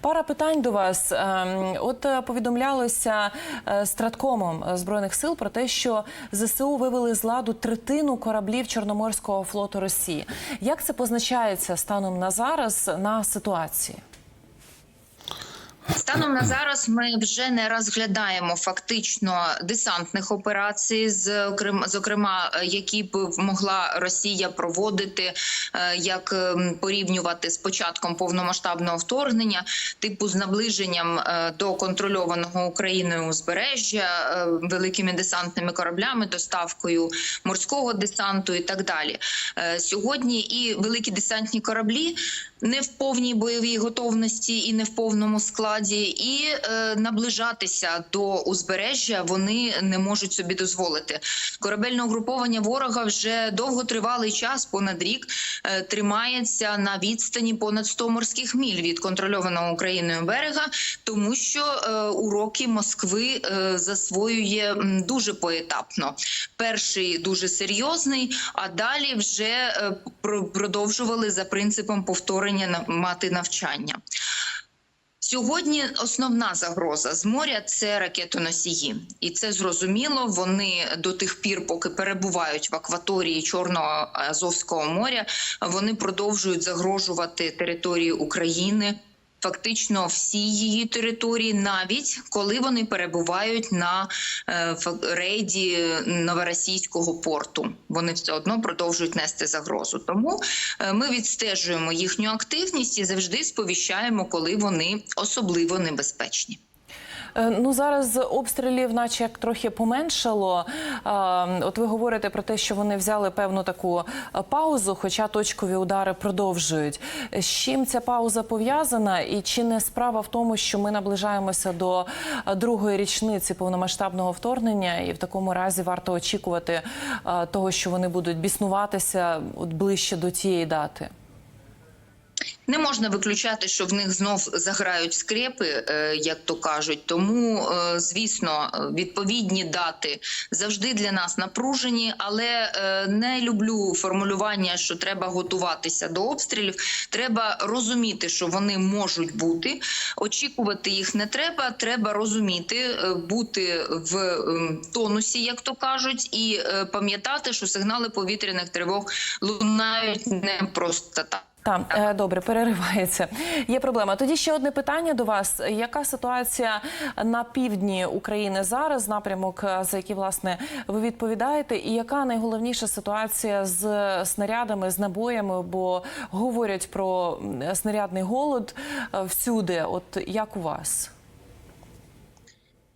Пара питань до вас. Ем, От е, повідомлялося е, страткомом збройних сил про те, що ЗСУ вивели з ладу третину кораблів Чорноморського флоту Росії. Як це позначається станом на зараз на ситуації? Станом на зараз ми вже не розглядаємо фактично десантних операцій, зокрема, зокрема, е, які б могла Росія проводити, е, як ем, порівнювати з початком повномасштабного вторгнення, типу з наближенням е, до контрольованого Україною узбережжя, великими десантними кораблями, доставкою морського десанту і так далі. Сьогодні і великі десантні кораблі не в повній бойовій готовності і не в повному складі, і е, наближатися до узбережжя вони не можуть собі дозволити. Корабельне угруповання ворога вже довготривалий час, понад рік, е, тримається на відстані понад 100 морських міль від контрольованого Україною берега, тому що е, уроки Москви е, засвоює дуже поетапно. Перший дуже серйозний, а далі вже е, продовжували за принципом повторення мати навчання. Сьогодні основна загроза з моря це ракетоносії, і це зрозуміло. Вони до тих пір, поки перебувають в акваторії Чорного Азовського моря, вони продовжують загрожувати території України. Фактично всі її території, навіть коли вони перебувають на е, рейді новоросійського порту, вони все одно продовжують нести загрозу. Тому е, ми відстежуємо їхню активність і завжди сповіщаємо, коли вони особливо небезпечні. Е, Ну зараз обстрілів, наче як трохи поменшало. Е, От ви говорите про те, що вони взяли певну таку е, паузу, хоча точкові удари продовжують. З чим ця пауза пов'язана, і чи не справа в тому, що ми наближаємося до другої річниці повномасштабного вторгнення, і в такому разі варто очікувати того, що вони будуть біснуватися от ближче до тієї дати? Не можна виключати, що в них знов заграють скрепи, е, як то кажуть. Тому, е, звісно, відповідні дати завжди для нас напружені, але е, не люблю формулювання, що треба готуватися до обстрілів. Треба розуміти, що вони можуть бути. Очікувати їх не треба. Треба розуміти, бути в ем, тонусі, як то кажуть, і пам'ятати, що сигнали повітряних тривог лунають не просто так. Так, е, добре, переривається. Є проблема. Тоді ще одне питання до вас: яка ситуація на півдні України зараз, напрямок, е, за який власне ви відповідаєте, і яка найголовніша ситуація з снарядами, з набоями? Бо говорять про снарядний голод е, всюди. От як у вас?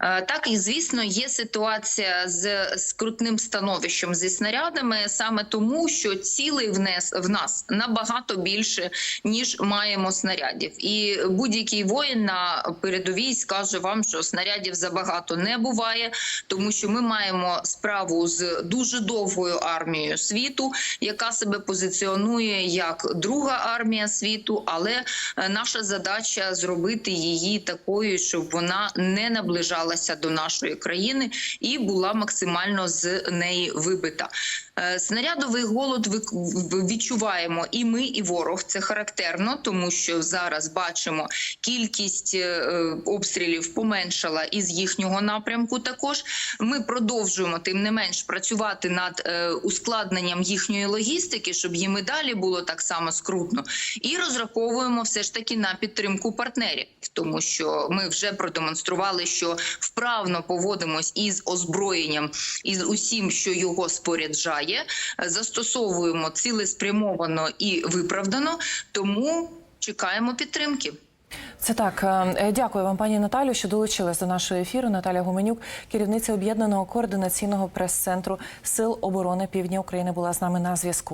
Е, Так, і звісно, є ситуація з скрутним становищем зі снарядами, саме тому, що цілий внес в нас набагато більше ніж маємо снарядів. І будь-який воїн на передовій скаже вам, що снарядів забагато не буває, тому що ми маємо справу з дуже довгою армією світу, яка себе позиціонує як друга армія світу. Але е, наша задача зробити її такою, щоб вона не наближалася до нашої країни і була максимально з неї вибита. Е, Снарядовий голод відчуваємо і ми, і ворог. Це характерно, тому що зараз бачимо кількість е, обстрілів поменшала із їхнього напрямку. Також ми продовжуємо тим не менш працювати над е, ускладненням їхньої логістики, щоб їм і далі було так само скрутно. І розраховуємо все ж таки на підтримку партнерів, тому що ми вже продемонстрували, що вправно поводимось із озброєнням, із усім, що його споряджає, Е, застосовуємо цілеспрямовано і виправдано. Тому чекаємо підтримки. Це так. Е, Дякую вам, пані Наталю, що долучилась до нашого ефіру. Наталя Гуменюк, керівниця об'єднаного координаційного прес-центру Сил оборони Півдня України, була з нами на зв'язку.